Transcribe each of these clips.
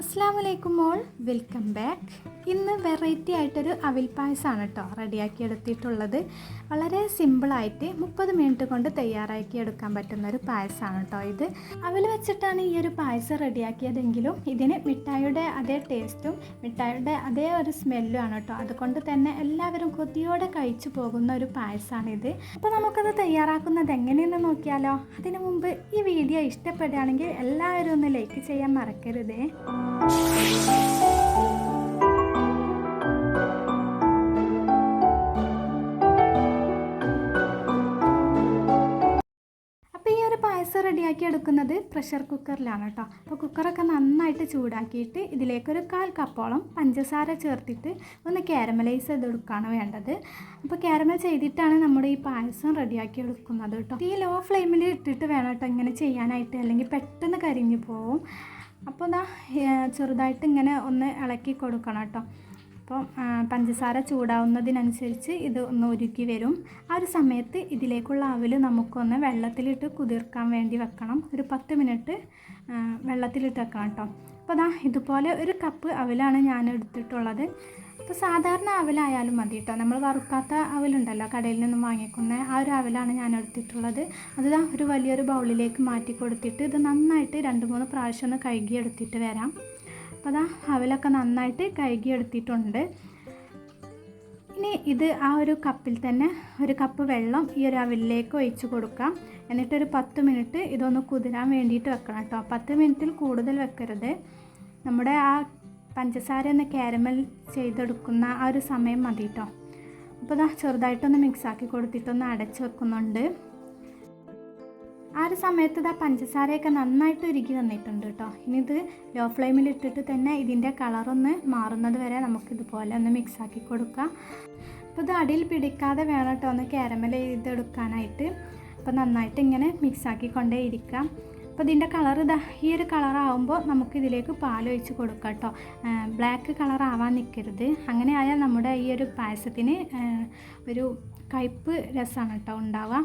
അസ്സാം വലൈക്കും all welcome back. ഇന്ന് വെറൈറ്റി ആയിട്ടൊരു അവിൽ പായസമാണ് കേട്ടോ റെഡിയാക്കി എടുത്തിട്ടുള്ളത് വളരെ സിമ്പിളായിട്ട് മുപ്പത് മിനിറ്റ് കൊണ്ട് തയ്യാറാക്കി എടുക്കാൻ പറ്റുന്ന ഒരു പായസമാണ് കേട്ടോ ഇത്. അവിൽ വെച്ചിട്ടാണ് ഈ ഒരു പായസം റെഡിയാക്കിയതെങ്കിലും ഇതിന് മിഠായിയുടെ അതേ ടേസ്റ്റും മിഠായിയുടെ അതേ ഒരു സ്മെല്ലും ആണ് കേട്ടോ അതുകൊണ്ട് തന്നെ എല്ലാവരും കൊതിയോടെ കഴിച്ചു പോകുന്ന ഒരു പായസമാണിത് അപ്പോൾ നമുക്കത് തയ്യാറാക്കുന്നത് എങ്ങനെയെന്ന് നോക്കിയാലോ? അതിനു മുമ്പ് ഈ വീഡിയോ ഇഷ്ടപ്പെടുകയാണെങ്കിൽ എല്ലാവരും ഒന്ന് ലൈക്ക് ചെയ്യാൻ മറക്കരുതേ. റെഡിയാക്കി എടുക്കുന്നത് പ്രഷർ കുക്കറിലാണ് കേട്ടോ. അപ്പോൾ കുക്കറൊക്കെ നന്നായിട്ട് ചൂടാക്കിയിട്ട് ഇതിലേക്കൊരു കാൽ കപ്പോളം പഞ്ചസാര ചേർത്തിട്ട് ഒന്ന് കാരമലൈസ് ചെയ്തെടുക്കുകയാണ് വേണ്ടത്. അപ്പോൾ കാരമൽ ചെയ്തിട്ടാണ് നമ്മുടെ ഈ പായസം റെഡിയാക്കി എടുക്കുന്നത് കേട്ടോ. ഈ ലോ ഫ്ലെയിമിൽ ഇട്ടിട്ട് വേണം കേട്ടോ ഇങ്ങനെ ചെയ്യാനായിട്ട്. അല്ലെങ്കിൽ പെട്ടെന്ന് കരിഞ്ഞു പോവും. അപ്പോൾ ഇതാ ചെറുതായിട്ട് ഇങ്ങനെ ഒന്ന് ഇളക്കി കൊടുക്കണം കേട്ടോ. അപ്പോൾ പഞ്ചസാര ചൂടാവുന്നതിനനുസരിച്ച് ഇത് ഒന്ന് ഒരുക്കി വരും. ആ ഒരു സമയത്ത് ഇതിലേക്കുള്ള അവിൽ നമുക്കൊന്ന് വെള്ളത്തിലിട്ട് കുതിർക്കാൻ വേണ്ടി വെക്കണം. ഒരു പത്ത് മിനിറ്റ് വെള്ളത്തിലിട്ട് വെക്കണം കേട്ടോ. അപ്പോൾ അതാ ഇതുപോലെ ഒരു കപ്പ് അവലാണ് ഞാൻ എടുത്തിട്ടുള്ളത്. അപ്പോൾ സാധാരണ അവലായാലും മതി കേട്ടോ. നമ്മൾ വറുക്കാത്ത അവലുണ്ടല്ലോ കടയിൽ നിന്നും വാങ്ങിക്കുന്ന ആ ഒരു അവലാണ് ഞാൻ എടുത്തിട്ടുള്ളത്. അത് ഒരു വലിയൊരു ബൗളിലേക്ക് മാറ്റി കൊടുത്തിട്ട് ഇത് നന്നായിട്ട് രണ്ട് മൂന്ന് പ്രാവശ്യം ഒന്ന് കഴുകി എടുത്തിട്ട് വരാം. അപ്പോൾ അതാ അവലൊക്കെ നന്നായിട്ട് കഴുകിയെടുത്തിട്ടുണ്ട്. ഇനി ഇത് ആ ഒരു കപ്പിൽ തന്നെ ഒരു കപ്പ് വെള്ളം ഈ ഒരു അവലിലേക്ക് ഒഴിച്ച് കൊടുക്കാം. എന്നിട്ടൊരു പത്ത് മിനിറ്റ് ഇതൊന്ന് കുതിരാൻ വേണ്ടിയിട്ട് വെക്കണം കേട്ടോ. പത്ത് മിനിറ്റിൽ കൂടുതൽ വെക്കരുത്. നമ്മുടെ ആ പഞ്ചസാര ഒന്ന് കാരമൽ ചെയ്തെടുക്കുന്ന ആ ഒരു സമയം മതി കേട്ടോ. അപ്പോൾ ഇതാ ചെറുതായിട്ടൊന്ന് മിക്സാക്കി കൊടുത്തിട്ടൊന്ന് അടച്ചു വെക്കുന്നുണ്ട്. ആ ഒരു സമയത്ത് ഇതാ പഞ്ചസാരയൊക്കെ നന്നായിട്ട് ഉരുകി വന്നിട്ടുണ്ട് കേട്ടോ. ഇനി ഇത് ലോ ഫ്ലെയിമിൽ ഇട്ടിട്ട് തന്നെ ഇതിന്റെ കളറൊന്ന് മാറുന്നത് വരെ നമുക്കിതുപോലെ ഒന്ന് മിക്സാക്കി കൊടുക്കാം. അപ്പോൾ ഇത് അടിയിൽ പിടിക്കാതെ വേണം കേട്ടോ ഒന്ന് കാരമൽ ചെയ്തെടുക്കാനായിട്ട്. അപ്പോൾ നന്നായിട്ട് ഇങ്ങനെ മിക്സാക്കി കൊണ്ടേ ഇരിക്കാം. അപ്പോൾ ഇതിന്റെ കളർ ഇതാ ഈ ഒരു കളറാവുമ്പോൾ നമുക്ക് ഇതിലേക്ക് പാലൊഴിച്ച് കൊടുക്കാം കേട്ടോ. ബ്ലാക്ക് കളർ ആവാൻ നിൽക്കരുത് അങ്ങനെ ആയാൽ നമ്മുടെ ഈ ഒരു പായസത്തിന് ഒരു കയ്പ്പ് രസമാണ് കേട്ടോ ഉണ്ടാവുക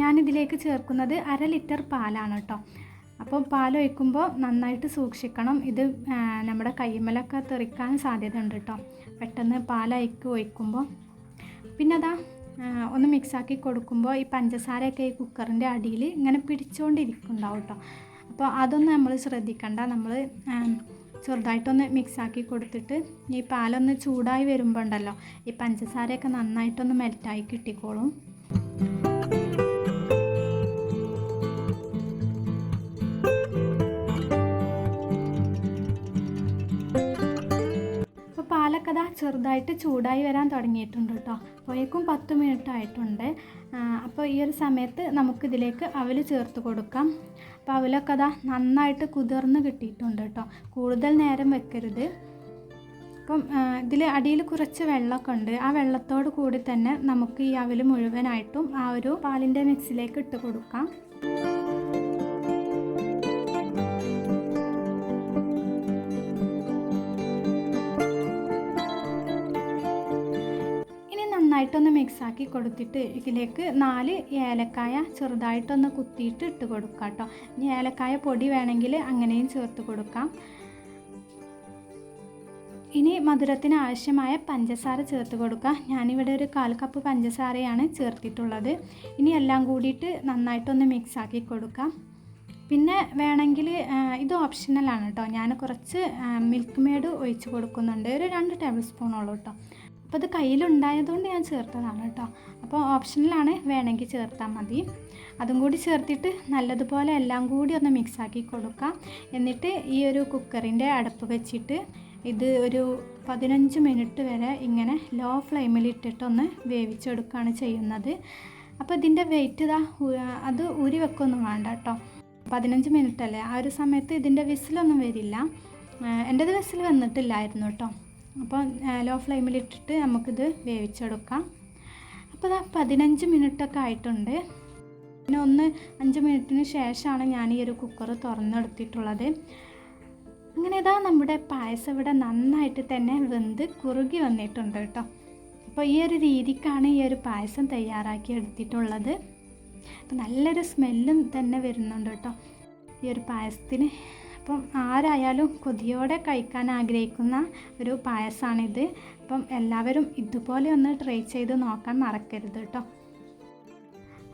ഞാനിതിലേക്ക് ചേർക്കുന്നത് അര ലിറ്റർ പാലാണ് കേട്ടോ. അപ്പോൾ പാലൊഴിക്കുമ്പോൾ നന്നായിട്ട് സൂക്ഷിക്കണം. ഇത് നമ്മുടെ കയ്യുമ്മലൊക്കെ തെറിക്കാൻ സാധ്യത ഉണ്ട് കേട്ടോ. പെട്ടെന്ന് പാലയക്ക് ഒഴിക്കുമ്പോൾ. പിന്നെ അതാ ഒന്ന് മിക്സാക്കി കൊടുക്കുമ്പോൾ ഈ പഞ്ചസാരയൊക്കെ ഈ കുക്കറിന്റെ അടിയിൽ ഇങ്ങനെ പിടിച്ചുകൊണ്ടിരിക്കുന്നുണ്ടാവും കേട്ടോ. അപ്പോൾ അതൊന്നും നമ്മൾ ശ്രദ്ധിക്കണ്ട. നമ്മൾ ചെറുതായിട്ടൊന്ന് മിക്സാക്കി കൊടുത്തിട്ട് ഈ പാലൊന്ന് ചൂടായി വരുമ്പോൾ ഉണ്ടല്ലോ ഈ പഞ്ചസാരയൊക്കെ നന്നായിട്ടൊന്ന് മെൽറ്റായി കിട്ടിക്കോളും. പാലൊക്കെ അതാ ചെറുതായിട്ട് ചൂടായി വരാൻ തുടങ്ങിയിട്ടുണ്ട് കേട്ടോ. അപ്പോഴേക്കും പത്ത് മിനിറ്റ് ആയിട്ടുണ്ട്. അപ്പോൾ ഈ ഒരു സമയത്ത് നമുക്കിതിലേക്ക് അവൽ ചേർത്ത് കൊടുക്കാം. അപ്പോൾ അവലൊക്കെ അതാ നന്നായിട്ട് കുതിർന്ന് കിട്ടിയിട്ടുണ്ട് കേട്ടോ. കൂടുതൽ നേരം വെക്കരുത്. അപ്പം ഇതിൽ അടിയിൽ കുറച്ച് വെള്ളമൊക്കെ ഉണ്ട്. ആ വെള്ളത്തോട് കൂടി തന്നെ നമുക്ക് ഈ അവൽ മുഴുവനായിട്ടും ആ ഒരു പാലിന്റെ മിക്സിലേക്ക് ഇട്ട് കൊടുക്കാം. നന്നായിട്ടൊന്ന് മിക്സാക്കി കൊടുത്തിട്ട് ഇതിലേക്ക് നാല് ഏലക്കായ ചെറുതായിട്ടൊന്ന് കുത്തിയിട്ട് ഇട്ട് കൊടുക്കാം കേട്ടോ. ഇനി ഏലക്കായ പൊടി വേണമെങ്കിൽ അങ്ങനെയും ചേർത്ത് കൊടുക്കാം. ഇനി മധുരത്തിന് ആവശ്യമായ പഞ്ചസാര ചേർത്ത് കൊടുക്കുക ഞാനിവിടെ ഒരു കാൽ കപ്പ് പഞ്ചസാരയാണ് ചേർത്തിട്ടുള്ളത്. ഇനി എല്ലാം കൂടിയിട്ട് നന്നായിട്ടൊന്ന് മിക്സാക്കി കൊടുക്കാം. പിന്നെ വേണമെങ്കിൽ ഇത് ഓപ്ഷണലാണ് കേട്ടോ. ഞാൻ കുറച്ച് മിൽക്ക് മേഡ് ഒഴിച്ച് കൊടുക്കുന്നുണ്ട്. ഒരു രണ്ട് ടേബിൾ സ്പൂണോളൂ കേട്ടോ. അപ്പോൾ ഇത് കയ്യിലുണ്ടായതുകൊണ്ട് ഞാൻ ചേർത്തതാണ് കേട്ടോ. അപ്പോൾ ഓപ്ഷനിലാണ് വേണമെങ്കിൽ ചേർത്താൽ മതി. അതും കൂടി ചേർത്തിട്ട് നല്ലതുപോലെ എല്ലാം കൂടി ഒന്ന് മിക്സാക്കി കൊടുക്കാം. എന്നിട്ട് ഈ ഒരു കുക്കറിന്റെ അടപ്പ് വെച്ചിട്ട് ഇത് ഒരു പതിനഞ്ച് മിനിറ്റ് വരെ ഇങ്ങനെ ലോ ഫ്ലെയിമിൽ ഇട്ടിട്ടൊന്ന് വേവിച്ചെടുക്കുകയാണ് ചെയ്യുന്നത്. അപ്പോൾ ഇതിന്റെ വെയിറ്റ് ഇതാ അത് ഊരി വെക്കൊന്നും വേണ്ട കേട്ടോ. പതിനഞ്ച് മിനിറ്റ് അല്ലേ ആ ഒരു സമയത്ത് ഇതിന്റെ വിസിലൊന്നും വരില്ല. എന്റെത് വിസിൽ വന്നിട്ടില്ലായിരുന്നു കേട്ടോ. അപ്പോൾ ലോ ഫ്ലെയിമിലിട്ടിട്ട് നമുക്കിത് വേവിച്ചെടുക്കാം. അപ്പോൾ ഇതാ പതിനഞ്ച് മിനിറ്റൊക്കെ ആയിട്ടുണ്ട്. പിന്നെ ഒന്ന് അഞ്ച് മിനിറ്റിന് ശേഷമാണ് ഞാൻ ഈ ഒരു കുക്കർ തുറന്നെടുത്തിട്ടുള്ളത്. അങ്ങനെ ഇതാ നമ്മുടെ പായസം ഇവിടെ നന്നായിട്ട് തന്നെ വെന്ത് കുറുകി വന്നിട്ടുണ്ട് കേട്ടോ. അപ്പോൾ ഈ ഒരു രീതിക്കാണ് ഈ ഒരു പായസം തയ്യാറാക്കി എടുത്തിട്ടുള്ളത്. അപ്പോൾ നല്ലൊരു സ്മെല്ലും തന്നെ വരുന്നുണ്ട് കേട്ടോ ഈ ഒരു പായസത്തിന്. അപ്പം ആരായാലും കൊതിയോടെ കഴിക്കാൻ ആഗ്രഹിക്കുന്ന ഒരു പായസമാണിത് അപ്പം എല്ലാവരും ഇതുപോലെ ഒന്ന് ട്രൈ ചെയ്ത് നോക്കാൻ മറക്കരുത് കേട്ടോ.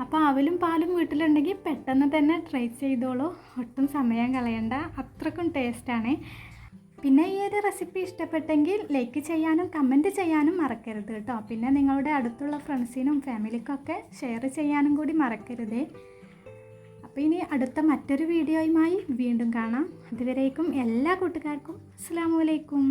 അപ്പോൾ അവലും പാലും വീട്ടിലുണ്ടെങ്കിൽ പെട്ടെന്ന് തന്നെ ട്രൈ ചെയ്തോളൂ. ഒട്ടും സമയം കളയണ്ട. അത്രക്കും ടേസ്റ്റാണ്. പിന്നെ ഈ ഒരു റെസിപ്പി ഇഷ്ടപ്പെട്ടെങ്കിൽ ലൈക്ക് ചെയ്യാനും കമന്റ് ചെയ്യാനും മറക്കരുത് കേട്ടോ. പിന്നെ നിങ്ങളുടെ അടുത്തുള്ള ഫ്രണ്ട്സിനും ഫാമിലിക്കൊക്കെ ഷെയർ ചെയ്യാനും കൂടി മറക്കരുത്. അപ്പോൾ ഇനി അടുത്ത മറ്റൊരു വീഡിയോയുമായി വീണ്ടും കാണാം. അതുവരേക്കും എല്ലാ കൂട്ടുകാർക്കും അസ്സാമലൈക്കും